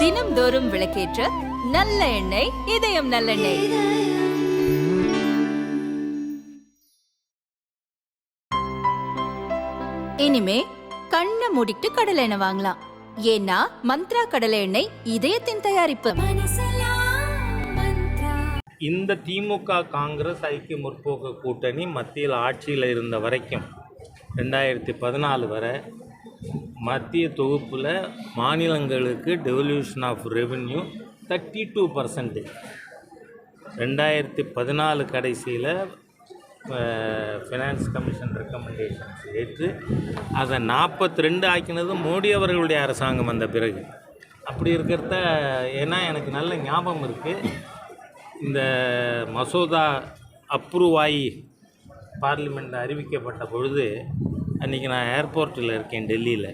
தினம்தோறும் விளக்கேற்ற நல்ல எண்ணெய் இதயம் நல்லெண்ணெய் இனிமே கண்ணை மூடிட்டு கடலை எண்ணெய் வாங்கலாம். ஏன்னா மந்த்ரா கடலை எண்ணெய் இதயத்தின் தயாரிப்பு. இந்த திமுக காங்கிரஸ் ஐக்கிய முற்போக்கு கூட்டணி மத்தியில் ஆட்சியில் இருந்த வரைக்கும் ரெண்டாயிரத்தி பதினாலு வரை மத்திய தொகுப்பில் மாநிலங்களுக்கு devolution of revenue thirty two percent ரெண்டாயிரத்தி பதினாலு கடைசியில் ஃபினான்ஸ் கமிஷன் ரெக்கமெண்டேஷன்ஸ் ஏற்று அதை நாற்பத்தி ரெண்டு ஆக்கினது மோடி அவர்களுடைய அரசாங்கம் வந்த பிறகு. அப்படி இருக்கிறத ஏன்னா எனக்கு நல்ல ஞாபகம் இருக்குது இந்த மசோதா அப்ரூவ் ஆகி பார்லிமெண்ட் அறிவிக்கப்பட்ட பொழுது அன்றைக்கி நான் ஏர்போர்ட்டில் இருக்கேன் டெல்லியில்.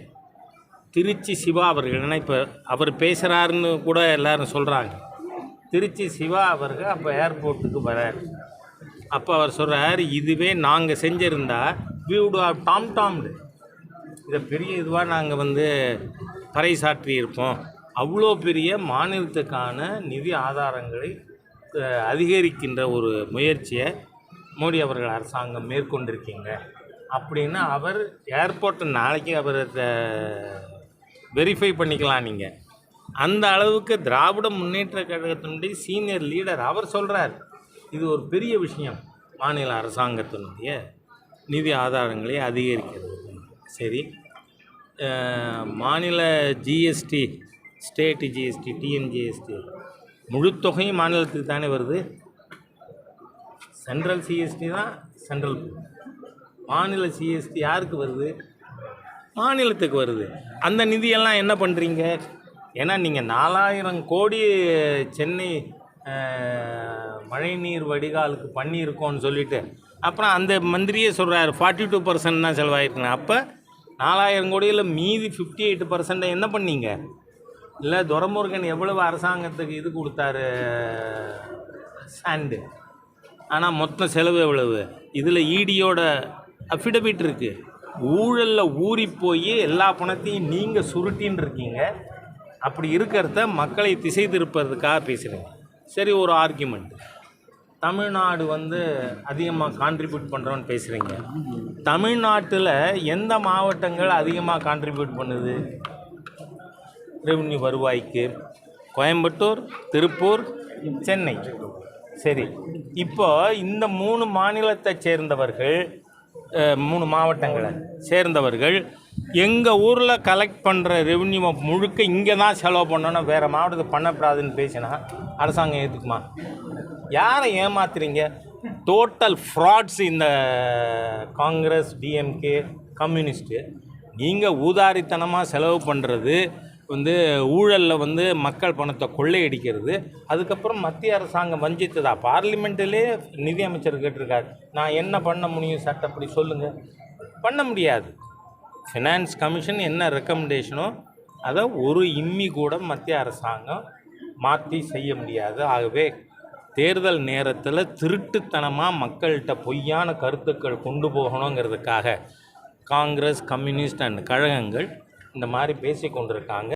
திருச்சி சிவா அவர்கள் ஏன்னா இப்போ அவர் பேசுகிறாருன்னு கூட எல்லாரும் சொல்கிறாங்க திருச்சி சிவா அவர்கள் அப்போ ஏர்போர்ட்டுக்கு வரார் அப்போ அவர் சொல்கிறார் இதுவே நாங்கள் செஞ்சிருந்தா we would have tom tommed இதை பெரிய இதுவாக நாங்கள் வந்து பறைசாற்றி இருப்போம். அவ்வளோ பெரிய மாநிலத்துக்கான நிதி ஆதாரங்களை அதிகரிக்கின்ற ஒரு முயற்சியை மோடி அவர்கள் அரசாங்கம் மேற்கொண்டிருக்கீங்க. அப்படின்னு அவர் ஏர்போர்ட்டு நாளைக்கு அவர் வெரிஃபை பண்ணிக்கலாம் நீங்கள் அந்த அளவுக்கு திராவிட முன்னேற்ற கழகத்தினுடைய சீனியர் லீடர் அவர் சொல்கிறார் இது ஒரு பெரிய விஷயம். மாநில அரசாங்கத்தினுடைய நிதி ஆதாரங்களை அதிகரிக்கிறது. சரி. மாநில ஜிஎஸ்டி ஸ்டேட் ஜிஎஸ்டி டிஎன்ஜிஎஸ்டி முழு தொகையும் மாநிலத்துக்கு தானே வருது? சென்ட்ரல் சிஎஸ்டி தான் சென்ட்ரல் மாநில சிஎஸ்டி யாருக்கு வருது? மாநிலத்துக்கு வருது. அந்த நிதியெல்லாம் என்ன பண்ணுறீங்க ஏன்னா நீங்கள் நாலாயிரம் கோடி சென்னை மழைநீர் வடிகாலுக்கு பண்ணியிருக்கோன்னு சொல்லிட்டு அப்புறம் அந்த மந்திரியே சொல்கிறாரு ஃபார்ட்டி டூ பர்சன்ட் தான் செலவாயிருக்குன்னு. அப்போ நாலாயிரம் கோடியில் மீதி ஃபிஃப்டி எயிட் பர்சன்ட்டை என்ன பண்ணீங்க? இல்லை துரமுருகன் எவ்வளவு அரசாங்கத்துக்கு இது கொடுத்தாரு? சாண்டு ஆனால் மொத்த செலவு எவ்வளவு? இதில் ஈடியோட அஃபிடவிட் இருக்குது ஊழலில் ஊறி போய் எல்லா பணத்தையும் நீங்கள் சுருட்டின்னு இருக்கீங்க அப்படி இருக்கிறத மக்களை திசை திருப்பறதுக்காக பேசுகிறீங்க சரி ஒரு ஆர்கியூமெண்ட் தமிழ்நாடு வந்து அதிகமாக கான்ட்ரிபியூட் பண்ணுறோன்னு பேசுகிறீங்க தமிழ்நாட்டில் எந்த மாவட்டங்கள் அதிகமாக கான்ட்ரிபியூட் பண்ணுது? ரெவன்யூ வருவாய்க்கு. கோயம்புத்தூர் திருப்பூர் சென்னை. சரி இப்போ இந்த மூணு மாநிலத்தை சேர்ந்தவர்கள் மூணு மாவட்டங்களை சேர்ந்தவர்கள். எங்கள் ஊரில் கலெக்ட் பண்ணுற ரெவன்யூவை முழுக்க இங்கே தான் செலவு பண்ணணும் வேறு மாவட்டத்தை பண்ணக்கூடாதுன்னு பேசினா அரசாங்கம் ஏற்றுக்குமா யாரை ஏமாத்துறீங்க? டோட்டல் ஃப்ராட்ஸ் இந்த காங்கிரஸ் டிஎம்கே கம்யூனிஸ்ட்டு நீங்கள் ஊதாரித்தனமாக செலவு பண்ணுறது வந்து ஊழலில் வந்து மக்கள் பணத்தை கொள்ளையடிக்கிறது. அதுக்கப்புறம் மத்திய அரசாங்கம் வஞ்சித்ததா? பார்லிமெண்ட்டிலே நிதி அமைச்சர் கேட்டிருக்காரு. நான் என்ன பண்ண முடியும் சட்டப்படி சொல்லுங்கள் பண்ண முடியாது. ஃபினான்ஸ் கமிஷன் என்ன ரெக்கமெண்டேஷனோ அதை ஒரு இம்மி கூட மத்திய அரசாங்கம் மாற்றி செய்ய முடியாது. ஆகவே தேர்தல் நேரத்தில் திருட்டுத்தனமாக மக்கள்கிட்ட பொய்யான கருத்துக்கள் கொண்டு போகணுங்கிறதுக்காக காங்கிரஸ் கம்யூனிஸ்ட் அண்ட் கழகங்கள் இந்த மாதிரி பேசி கொண்டிருக்காங்க